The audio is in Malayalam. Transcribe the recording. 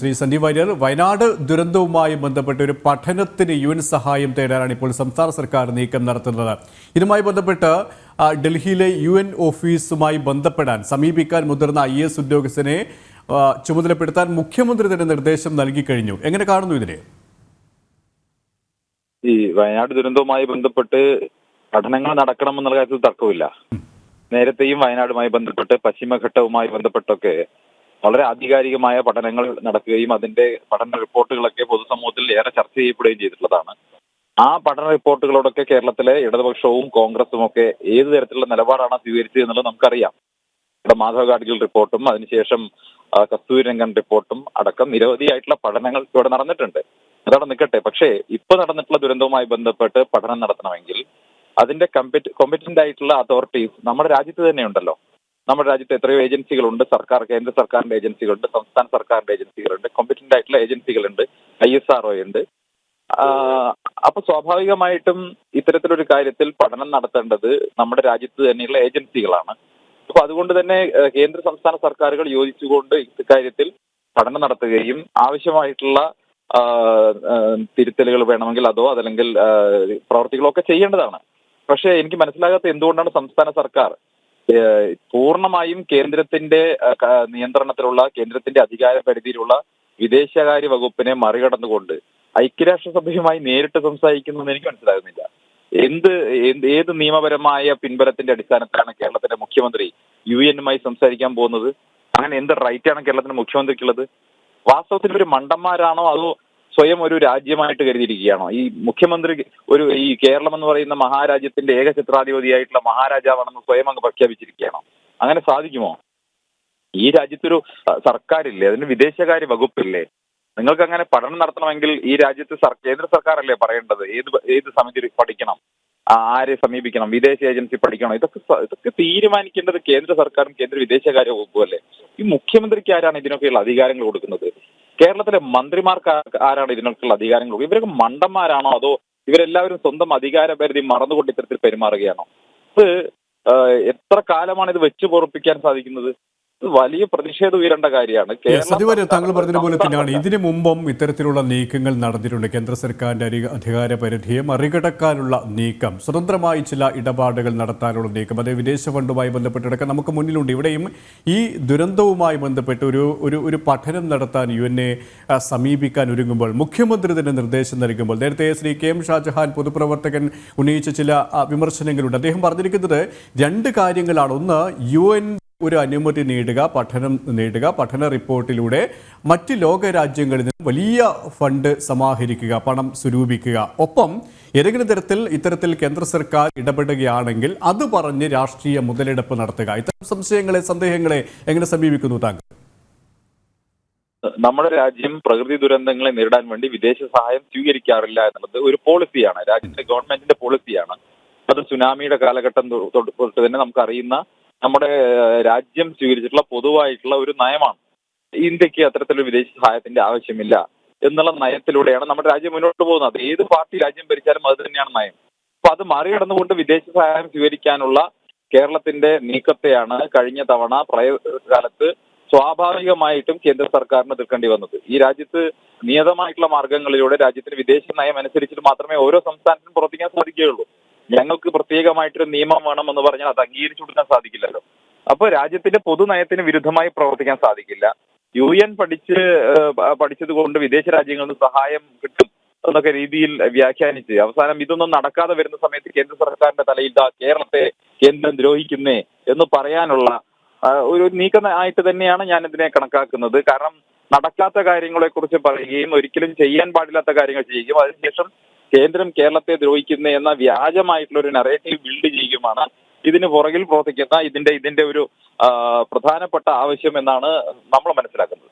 ശ്രീ സന്ദീപ് വാര്യർ വയനാട് ദുരന്തവുമായി ബന്ധപ്പെട്ട് ഒരു പഠനത്തിന് യു എൻ സഹായം തേടാനാണ് ഇപ്പോൾ സംസ്ഥാന സർക്കാർ നീക്കം നടത്തുന്നത്. ഇതുമായി ബന്ധപ്പെട്ട് ഡൽഹിയിലെ യു എൻ ഓഫീസുമായി ബന്ധപ്പെടാൻ സമീപിക്കാൻ മുതിർന്ന ഐ എസ് ഉദ്യോഗസ്ഥനെ ചുമതലപ്പെടുത്താൻ മുഖ്യമന്ത്രി തന്നെ നിർദ്ദേശം നൽകി കഴിഞ്ഞു. എങ്ങനെ കാണുന്നു ഇതിനെ? ഈ വയനാട് ദുരന്തവുമായി ബന്ധപ്പെട്ട് പഠനങ്ങൾ നടക്കണമെന്നുള്ള കാര്യത്തിൽ തർക്കമില്ല. നേരത്തെയും വയനാടുമായി ബന്ധപ്പെട്ട് പശ്ചിമഘട്ടവുമായി ബന്ധപ്പെട്ടൊക്കെ വളരെ ആധികാരികമായ പഠനങ്ങൾ നടക്കുകയും അതിന്റെ പഠന റിപ്പോർട്ടുകളൊക്കെ പൊതുസമൂഹത്തിൽ ഏറെ ചർച്ച ചെയ്യപ്പെടുകയും ചെയ്തിട്ടുള്ളതാണ്. ആ പഠന റിപ്പോർട്ടുകളോടൊക്കെ കേരളത്തിലെ ഇടതുപക്ഷവും കോൺഗ്രസും ഒക്കെ ഏത് തരത്തിലുള്ള നിലപാടാണ് സ്വീകരിച്ചത് എന്നുള്ളത് നമുക്കറിയാം. ഇവിടെ മാധവ് ഗാഡ്ഗിൽ റിപ്പോർട്ടും അതിനുശേഷം കസ്തൂരിരംഗൻ കസ്തൂരി രംഗൻ റിപ്പോർട്ടും അടക്കം നിരവധിയായിട്ടുള്ള പഠനങ്ങൾ ഇവിടെ നടന്നിട്ടുണ്ട്. അതവിടെ നിൽക്കട്ടെ. പക്ഷേ ഇപ്പൊ നടന്നിട്ടുള്ള ദുരന്തവുമായി ബന്ധപ്പെട്ട് പഠനം നടത്തണമെങ്കിൽ അതിന്റെ കമ്പറ്റ് കോമ്പറ്റന്റ് ആയിട്ടുള്ള അതോറിറ്റീസ് നമ്മുടെ രാജ്യത്ത് തന്നെ ഉണ്ടല്ലോ. നമ്മുടെ രാജ്യത്ത് എത്രയോ ഏജൻസികളുണ്ട്. സർക്കാർ കേന്ദ്ര സർക്കാരിന്റെ ഏജൻസികളുണ്ട് സംസ്ഥാന സർക്കാരിന്റെ ഏജൻസികളുണ്ട് കോമ്പറ്റന്റ് ആയിട്ടുള്ള ഏജൻസികളുണ്ട് ഐ എസ് ആർ ഉണ്ട്. ആഹ് അപ്പൊ സ്വാഭാവികമായിട്ടും ഇത്തരത്തിലൊരു കാര്യത്തിൽ പഠനം നടത്തേണ്ടത് നമ്മുടെ രാജ്യത്ത് തന്നെയുള്ള ഏജൻസികളാണ്. അപ്പൊ അതുകൊണ്ട് തന്നെ കേന്ദ്ര സംസ്ഥാന സർക്കാരുകൾ യോജിച്ചുകൊണ്ട് ഇക്കാര്യത്തിൽ പഠനം നടത്തുകയും ആവശ്യമായിട്ടുള്ള തിരുത്തലുകൾ വേണമെങ്കിൽ അതോ അതല്ലെങ്കിൽ പ്രവർത്തികളോ ഒക്കെ ചെയ്യേണ്ടതാണ്. പക്ഷേ എനിക്ക് മനസ്സിലാകാത്ത എന്തുകൊണ്ടാണ് സംസ്ഥാന സർക്കാർ പൂർണമായും കേന്ദ്രത്തിന്റെ നിയന്ത്രണത്തിലുള്ള കേന്ദ്രത്തിന്റെ അധികാര പരിധിയിലുള്ള വിദേശകാര്യ വകുപ്പിനെ മറികടന്നുകൊണ്ട് ഐക്യരാഷ്ട്രസഭയുമായി നേരിട്ട് സംസാരിക്കുന്നതെന്ന് എനിക്ക് മനസ്സിലാകുന്നില്ല. എന്ത് ഏത് നിയമപരമായ പിൻബലത്തിന്റെ അടിസ്ഥാനത്തിലാണ് കേരളത്തിന്റെ മുഖ്യമന്ത്രി യു എനുമായി സംസാരിക്കാൻ പോകുന്നത്? അങ്ങനെ എന്ത് റൈറ്റാണ് കേരളത്തിന്റെ മുഖ്യമന്ത്രിക്കുള്ളത്? വാസ്തവത്തിൽ ഒരു മണ്ടന്മാരാണോ അതോ സ്വയം ഒരു രാജ്യമായിട്ട് കരുതിയിരിക്കുകയാണോ? ഈ മുഖ്യമന്ത്രി ഒരു ഈ കേരളം എന്ന് പറയുന്ന മഹാരാജ്യത്തിന്റെ ഏക ചിത്രാധിപതിയായിട്ടുള്ള മഹാരാജാവാണെന്ന് സ്വയം അങ്ങ് പ്രഖ്യാപിച്ചിരിക്കുകയാണോ? അങ്ങനെ സാധിക്കുമോ? ഈ രാജ്യത്തൊരു സർക്കാരില്ലേ? അതിന് വിദേശകാര്യ വകുപ്പില്ലേ? നിങ്ങൾക്ക് അങ്ങനെ പഠനം നടത്തണമെങ്കിൽ ഈ രാജ്യത്ത് കേന്ദ്ര സർക്കാരല്ലേ പറയേണ്ടത്? ഏത് ഏത് സമിതി പഠിക്കണം? ആരെ സമീപിക്കണം? വിദേശ ഏജൻസി പഠിക്കണം? ഇതൊക്കെ ഇതൊക്കെ തീരുമാനിക്കേണ്ടത് കേന്ദ്ര സർക്കാരും കേന്ദ്ര വിദേശകാര്യ വകുപ്പും അല്ലേ? ഈ മുഖ്യമന്ത്രിക്ക് ആരാണ് ഇതിനൊക്കെയുള്ള അധികാരങ്ങൾ കൊടുക്കുന്നത്? കേരളത്തിലെ മന്ത്രിമാർക്ക് ആരാണ് ഇതിനൊക്കെയുള്ള അധികാരങ്ങൾ ഇവരൊക്കെ മണ്ടന്മാരാണോ? അതോ ഇവരെല്ലാവരും സ്വന്തം അധികാര പരിധി മറന്നുകൊണ്ട് ഇത്തരത്തിൽ പെരുമാറുകയാണോ? ഇത് എത്ര കാലമാണ് ഇത് വെച്ചു പൊറപ്പിക്കാൻ സാധിക്കുന്നത്? വലിയ പ്രതിഷേധം ഉയരേണ്ട കാര്യമാണ്. വാര്യർ താങ്കൾ പറഞ്ഞതുപോലെ തന്നെയാണ്. ഇതിനു മുമ്പും ഇത്തരത്തിലുള്ള നീക്കങ്ങൾ നടന്നിട്ടുണ്ട്. കേന്ദ്ര സർക്കാരിന്റെ അധികാര പരിധിയെ മറികടക്കാനുള്ള നീക്കം. സ്വതന്ത്രമായി ചില ഇടപാടുകൾ നടത്താനുള്ള നീക്കം. അത് വിദേശ ഫണ്ടുമായി ബന്ധപ്പെട്ടടക്കം നമുക്ക് മുന്നിലുണ്ട്. ഇവിടെയും ഈ ദുരന്തവുമായി ബന്ധപ്പെട്ട് ഒരു ഒരു ഒരു പഠനം നടത്താൻ യു എന്നെ സമീപിക്കാൻ ഒരുങ്ങുമ്പോൾ മുഖ്യമന്ത്രി തന്നെ നിർദ്ദേശം നൽകുമ്പോൾ നേരത്തെ ശ്രീ കെ എം ഷാജഹാൻ പൊതുപ്രവർത്തകൻ ഉന്നയിച്ച ചില വിമർശനങ്ങളുണ്ട്. അദ്ദേഹം പറഞ്ഞിരിക്കുന്നത് രണ്ട് കാര്യങ്ങളാണ്. ഒന്ന് യു എൻ ഒരു അനുമതി നേടുക പഠനം നേടുക പഠന റിപ്പോർട്ടിലൂടെ മറ്റ് ലോക രാജ്യങ്ങളിൽ നിന്ന് വലിയ ഫണ്ട് സമാഹരിക്കുക പണം സ്വരൂപിക്കുക. ഒപ്പം ഏതെങ്കിലും തരത്തിൽ ഇത്തരത്തിൽ കേന്ദ്ര സർക്കാർ ഇടപെടുകയാണെങ്കിൽ അത് പറഞ്ഞ് രാഷ്ട്രീയ മുതലെടുപ്പ് നടത്തുക. ഇത്തരം സംശയങ്ങളെ സന്ദേഹങ്ങളെ എങ്ങനെ സമീപിക്കുന്നു താങ്കൾ? നമ്മുടെ രാജ്യം പ്രകൃതി ദുരന്തങ്ങളെ നേരിടാൻ വേണ്ടി വിദേശ സഹായം സ്വീകരിക്കാറില്ല എന്നുള്ളത് ഒരു പോളിസിയാണ്. രാജ്യത്തെ ഗവൺമെന്റിന്റെ പോളിസിയാണ്. അത് സുനാമിയുടെ കാലഘട്ടം തൊട്ട് തന്നെ നമുക്ക് അറിയുന്ന നമ്മുടെ രാജ്യം സ്വീകരിച്ചിട്ടുള്ള പൊതുവായിട്ടുള്ള ഒരു നയമാണ്. ഇന്ത്യയ്ക്ക് അത്തരത്തിലൊരു വിദേശ സഹായത്തിന്റെ ആവശ്യമില്ല എന്നുള്ള നയത്തിലൂടെയാണ് നമ്മുടെ രാജ്യം മുന്നോട്ട് പോകുന്നത്. ഏത് പാർട്ടി രാജ്യം ഭരിച്ചാലും അത് തന്നെയാണ് നയം. അപ്പൊ അത് മറികടന്നുകൊണ്ട് വിദേശ സഹായം സ്വീകരിക്കാനുള്ള കേരളത്തിന്റെ നീക്കത്തെയാണ് കഴിഞ്ഞ തവണ പ്രളയകാലത്ത് സ്വാഭാവികമായിട്ടും കേന്ദ്ര സർക്കാരിന് എതിർക്കേണ്ടി വന്നത്. ഈ രാജ്യത്ത് നിയതമായിട്ടുള്ള മാർഗങ്ങളിലൂടെ രാജ്യത്തിന് വിദേശ നയം അനുസരിച്ചിട്ട് മാത്രമേ ഓരോ സംസ്ഥാനത്തിനും പ്രവർത്തിക്കാൻ സാധിക്കുകയുള്ളൂ. ഞങ്ങൾക്ക് പ്രത്യേകമായിട്ടൊരു നിയമം വേണം എന്ന് പറഞ്ഞാൽ അത് അംഗീകരിച്ചു കൊടുക്കാൻ സാധിക്കില്ലല്ലോ. അപ്പൊ രാജ്യത്തിന്റെ പൊതു നയത്തിന് വിരുദ്ധമായി പ്രവർത്തിക്കാൻ സാധിക്കില്ല. യു എൻ പഠിച്ച് പഠിച്ചത് കൊണ്ട് വിദേശ രാജ്യങ്ങളിൽ നിന്ന് സഹായം കിട്ടും എന്നൊക്കെ രീതിയിൽ വ്യാഖ്യാനിച്ച് അവസാനം ഇതൊന്നും നടക്കാതെ വരുന്ന സമയത്ത് കേന്ദ്ര സർക്കാരിന്റെ തലയിൽ കേരളത്തെ കേന്ദ്രം ദ്രോഹിക്കുന്നേ എന്ന് പറയാനുള്ള ഒരു നീക്കം ആയിട്ട് തന്നെയാണ് ഞാൻ ഇതിനെ കണക്കാക്കുന്നത്. കാരണം നടക്കാത്ത കാര്യങ്ങളെ കുറിച്ച് പറയുകയും ഒരിക്കലും ചെയ്യാൻ പാടില്ലാത്ത കാര്യങ്ങൾ ചെയ്യുകയും അതിനുശേഷം കേന്ദ്രം കേരളത്തെ ദ്രോഹിക്കുന്ന എന്ന വ്യാജമായിട്ടുള്ള ഒരു നറേറ്റീവ് ബിൽഡ് ചെയ്യുമാണ് ഇതിന് പുറകിൽ പ്രവർത്തിക്കുന്ന ഇതിന്റെ ഇതിന്റെ ഒരു പ്രധാനപ്പെട്ട ആവശ്യം എന്നാണ് നമ്മൾ മനസ്സിലാക്കുന്നത്.